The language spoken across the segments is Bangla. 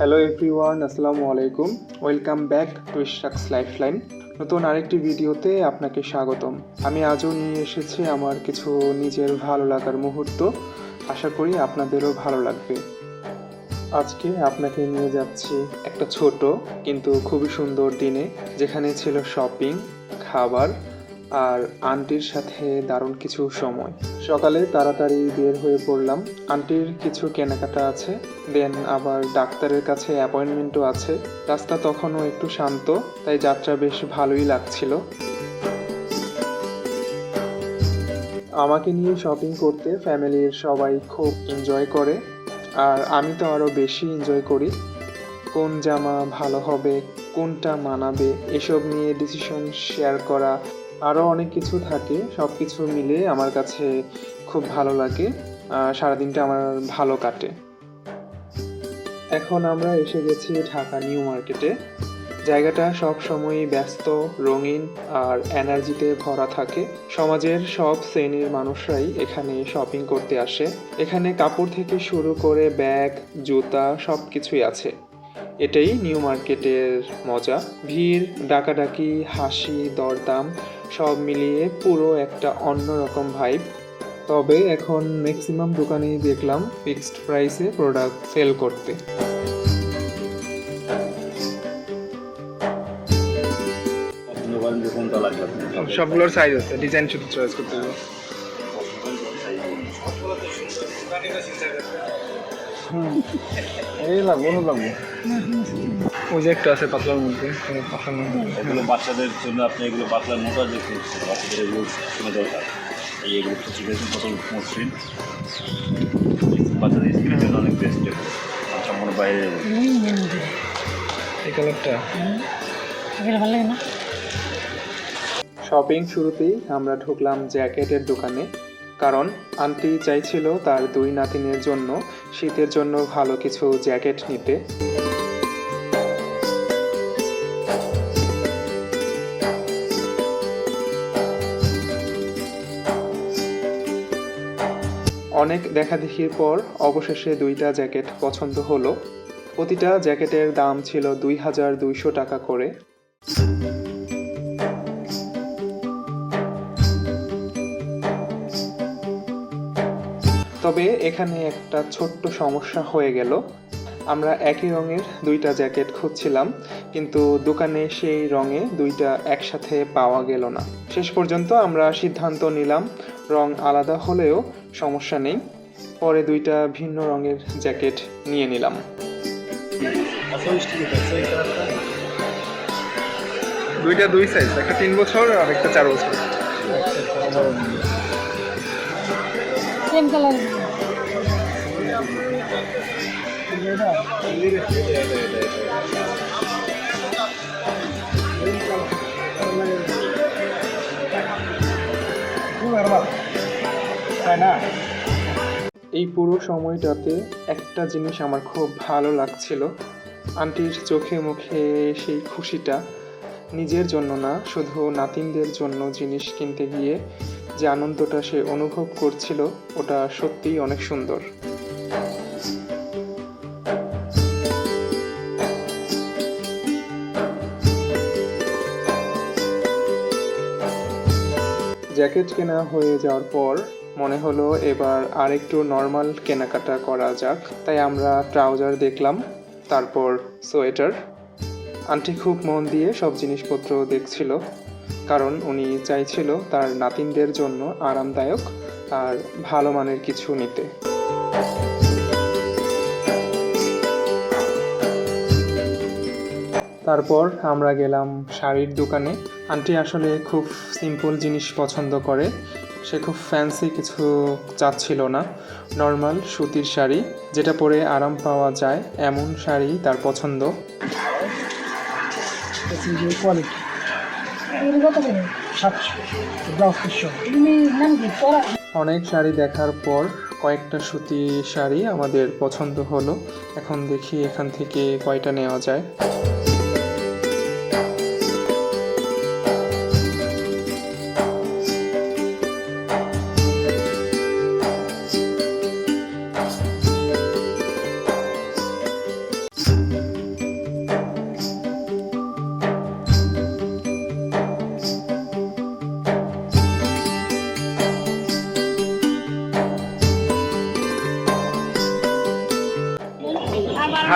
হ্যালো এভরিওয়ান আসসালামু আলাইকুম welcome back to Ishrak's lifeline নতুন আরেকটি ভিডিওতে আপনাকে স্বাগতম। আমি আজও নিয়ে এসেছি আমার কিছু নিজের ভালো লাগার মুহূর্ত। আশা করি আপনাদেরও ভালো লাগবে। আজকে আপনাকে নিয়ে যাচ্ছি একটা ছোট কিন্তু খুবই সুন্দর দিনে, যেখানে ছিল শপিং খাবার আর আন্টির সাথে দারুণ কিছু সময়। সকালে তাড়াতাড়ি বের হয়ে পড়লাম। আন্টির কিছু কেনাকাটা আছে, দেন আবার ডাক্তারের কাছে অ্যাপয়েন্টমেন্টও আছে। রাস্তা তখনও একটু শান্ত, তাই যাত্রা বেশ ভালোই লাগছিল। আমাকে নিয়ে শপিং করতে ফ্যামিলির সবাই খুব এনজয় করে, আর আমি তো আরও বেশি এনজয় করি। কোন জামা ভালো হবে, কোনটা মানাবে, এসব নিয়ে ডিসিশন শেয়ার করা আরও অনেক কিছু থাকে সব কিছু মিলে আমার কাছে খুব ভালো লাগে সারাদিনটা আমার ভালো কাটে। এখন আমরা এসে গেছি ঢাকা নিউ মার্কেটে। জায়গাটা সব সময়ই ব্যস্ত, রঙিন আর এনার্জিতে ভরা থাকে। সমাজের সব শ্রেণির মানুষরাই এখানে শপিং করতে আসে। এখানে কাপড় থেকে শুরু করে ব্যাগ, জুতা সব কিছুই আছে। এটাই নিউ মার্কেটের মজা। ভিড়, ডাকাডাকি, হাসি, দরদাম, সব মিলিয়ে পুরো একটা অন্যরকম ভাইব তবে এখন ম্যাক্সিমাম দোকানেই দেখলাম ফিক্সড প্রাইসে প্রোডাক্ট সেল করতে? সবগুলোর সাইজ আছে ডিজাইন শুধু চয়েস করতে হবে। এই লাগবো অনু লাগবো। ওই যে একটা আছে পাতলার মধ্যে এগুলো বাচ্চাদের জন্য আপনি এগুলো পাতলার মোটা যে বাচ্চাদের এগুলো শুনে দরকার। এই এগুলো বেশি কত মসৃণ। বাচ্চাদের স্কিন হয়ে অনেক বেস্ট আচ্ছা মনে বাইরে যাবে। এই কালারটা? এগুলো ভালো লাগে না? শপিং শুরুতেই আমরা ঢুকলাম জ্যাকেটের দোকানে। কারণ আন্টি চাইছিল তার দুই নাতিনের জন্য শীতের জন্য ভালো কিছু জ্যাকেট নিতে। অনেক দেখাদেখির পর অবশেষে দুইটা জ্যাকেট পছন্দ হলো। প্রতিটা জ্যাকেটের দাম ছিল দুই হাজার দুইশো টাকা করে। তবে এখানে একটা ছোট্ট সমস্যা হয়ে গেল। আমরা একই রঙের দুইটা জ্যাকেট খুঁজছিলাম, কিন্তু দোকানে সেই রঙে দুইটা একসাথে পাওয়া গেল না। শেষ পর্যন্ত আমরা সিদ্ধান্ত নিলাম, রং আলাদা হলেও সমস্যা নেই। পরে দুইটা ভিন্ন রঙের জ্যাকেট নিয়ে নিলাম। দুইটা দুই সাইজ একটা তিন বছর আর একটা চার বছর। এই পুরো সময়টাতে একটা জিনিস আমার খুব ভালো লাগছিল। আন্টির চোখে মুখে সেই খুশিটা নিজের জন্য না, শুধু নাতিনদের জন্য জিনিস কিনতে গিয়ে যে আনন্দটা সে অনুভব করছিল, ওটা সত্যিই অনেক সুন্দর। জ্যাকেট কেনা হয়ে যাওয়ার পর মনে হলো এবার আর একটু নর্মাল কেনাকাটা করা যাক। তাই আমরা ট্রাউজার দেখলাম, তারপর সোয়েটার। আন্টি খুব মন দিয়ে সব জিনিসপত্র দেখছিল, কারণ উনি চাইছিল তার নাতিনদের জন্য আরামদায়ক আর ভালো মানের কিছু নিতে। তারপর আমরা গেলাম শাড়ির দোকানে। আন্টি আসলে খুব সিম্পল জিনিস পছন্দ করে। সে খুব ফ্যান্সি কিছু চাচ্ছিল না। নর্মাল সুতির শাড়ি, যেটা পরে আরাম পাওয়া যায়, এমন শাড়ি তার পছন্দ। অনেক শাড়ি দেখার পর কয়েকটা সুতি শাড়ি আমাদের পছন্দ হলো। এখন দেখি এখান থেকে কয়টা নেওয়া যায়।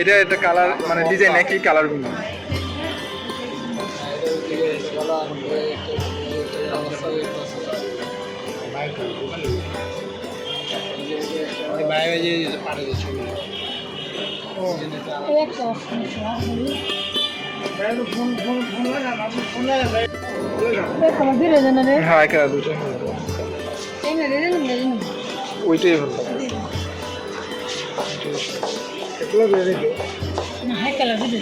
এটা এটা কালার মানে ডিজাইন একই কালারগুলো হ্যাঁ ওইটাই ভালো না হাই কালার দিতে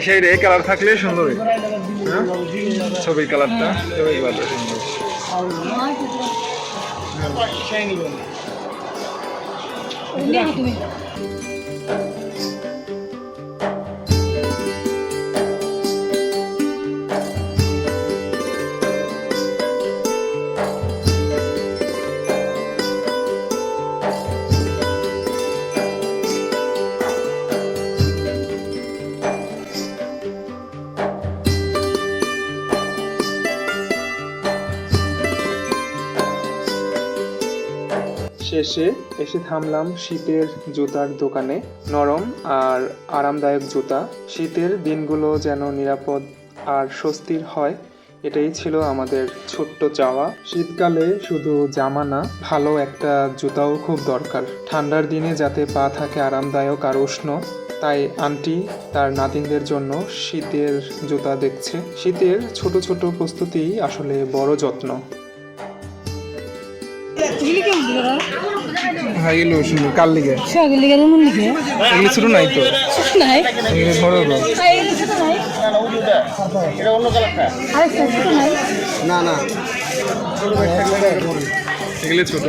সেই রে কালার থাকলে সুন্দর হয়। হ্যাঁ? ছবির কালারটা ছবির কালারটা সুন্দর। তুমি। শেষে এসে থামলাম শীতের জুতার দোকানে। নরম আর আরামদায়ক জুতা। শীতের দিনগুলো যেন নিরাপদ আর স্বস্তির হয়, এটাই ছিল আমাদের ছোট্ট চাওয়া। শীতকালে শুধু জামা না, ভালো একটা জুতাও খুব দরকার। ঠান্ডার দিনে যাতে পা থাকে আরামদায়ক আর উষ্ণ, তাই আন্টি তার নাতিনদের জন্য শীতের জুতা দেখছে। শীতের ছোট ছোট প্রস্তুতি আসলে বড় যত্ন। হ্যাঁ এগুলো সুন্দর কাল লিগে? সব গিলি কেন নুন লিখে এগুলো ছোট নাই তো। নাই? এগুলো বড় নাই? এটা অন্য কালারটা। আরেকটা ছোট নাই? না না। এগুলো ছোট।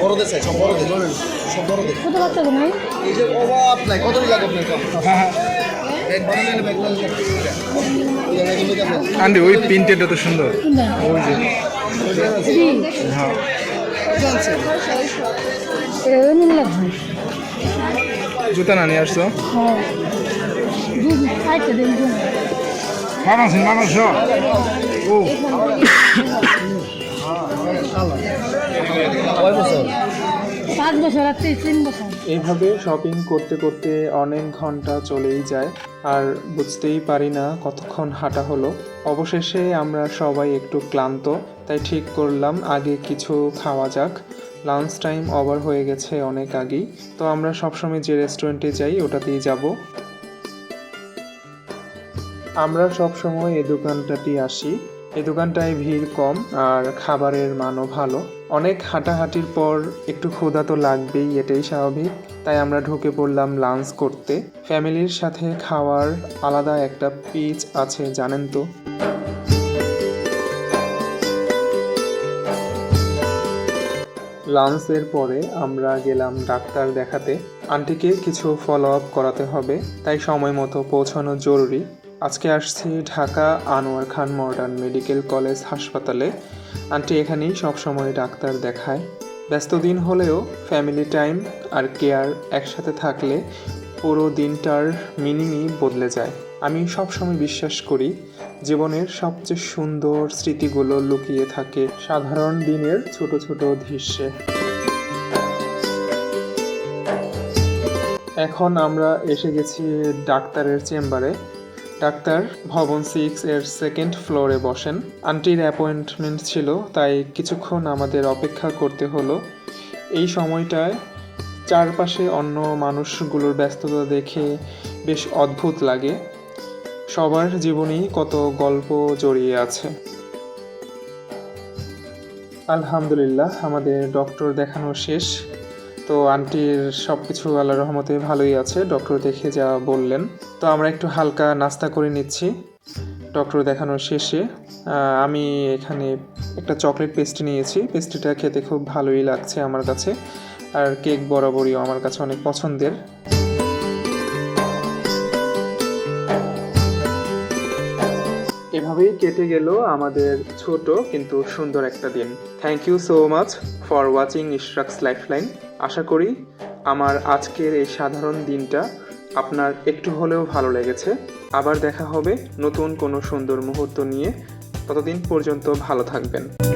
বড়দের চাই সব বড়দের। সব বড়দের। ছোট বাচ্চা নাই? এই যে অভাব নাই। কত আপনার বানালে ব্যাগ লাগবে ওই জায়গায় আন্টি ওই প্রিন্টেডটা তো সুন্দর। ওই যে। হ্যাঁ। জুতা না নিয়ে আসছো? হ্যাঁ দুধ খাইতে দেন দুধ মানুষ মানুষ ও। কয় বছর পাঁচ বছর আর তিন তিন বছর। এইভাবে শপিং করতে করতে অনেক ঘণ্টা চলেই যায় আর বুঝতেই পারি না কতক্ষণ হাঁটা হলো। অবশেষে আমরা সবাই একটু ক্লান্ত তাই ঠিক করলাম আগে কিছু খাওয়া যাক। লাঞ্চ টাইম ওভার হয়ে গেছে অনেক আগেই। তো আমরা সবসময় যে রেস্টুরেন্টে যাই, ওটাতেই যাব। আমরা সবসময় এই দোকানটাতেই আসি। এই দোকানটায় ভিড় কম আর খাবারের মানও ভালো। অনেক হাঁটাহাঁটির পর একটু ক্ষুধা তো লাগবেই, এটাই স্বাভাবিক। তাই আমরা ঢুকে পড়লাম লাঞ্চ করতে। ফ্যামিলির সাথে খাওয়ার আলাদা একটা পিচ আছে, জানেন তো? লাঞ্চের পরে আমরা গেলাম ডাক্তার দেখাতে। আন্টিকে কিছু ফলো আপ করাতে হবে, তাই সময় মতো পৌঁছানো জরুরি। আজকে আসছি Dhaka Anwar Khan modern medical college হাসপাতালে। আন্টি এখানেই সবসময় ডাক্তার দেখায়। ব্যস্ত দিন হলেও ফ্যামিলি টাইম আর কেয়ার একসাথে থাকলে পুরো দিনটার মিনিংই বদলে যায়। আমি সবসময় বিশ্বাস করি জীবনের সবচেয়ে সুন্দর স্মৃতিগুলো লুকিয়ে থাকে সাধারণ দিনের ছোট ছোট দৃশ্যে। এখন আমরা এসে গেছি ডাক্তারের চেম্বারে। ডাক্তার ভবন সিক্স এর সেকেন্ড ফ্লোরে বসেন। আন্টির অ্যাপয়েন্টমেন্ট ছিল, তাই কিছুক্ষণ আমাদের অপেক্ষা করতে হলো। এই সময়টায় চারপাশে অন্য মানুষগুলোর ব্যস্ততা দেখে বেশ অদ্ভুত লাগে। সবার জীবনেই কত গল্প জড়িয়ে আছে। আলহামদুলিল্লাহ, আমাদের ডক্টর দেখানো শেষ। তো আন্টির সব কিছু আল্লাহ রহমতে ভালোই আছে ডক্টর দেখে যা বললেন। তো আমরা একটু হালকা নাস্তা করে নিচ্ছি। ডক্টর দেখানোর শেষে আমি এখানে একটা চকলেট পেস্ট্রি নিয়েছি। পেস্ট্রিটা খেতে খুব ভালোই লাগছে আমার কাছে। আর কেক বরাবরই আমার কাছে অনেক পছন্দের। এভাবেই কেটে গেল আমাদের ছোট কিন্তু সুন্দর একটা দিন। Thank you so much for watching Ishrak's lifeline আশা করি আমার আজকের এই সাধারণ দিনটা আপনার একটু হলেও ভালো লেগেছে। আবার দেখা হবে নতুন কোনো সুন্দর মুহূর্ত নিয়ে। ততদিন পর্যন্ত ভালো থাকবেন।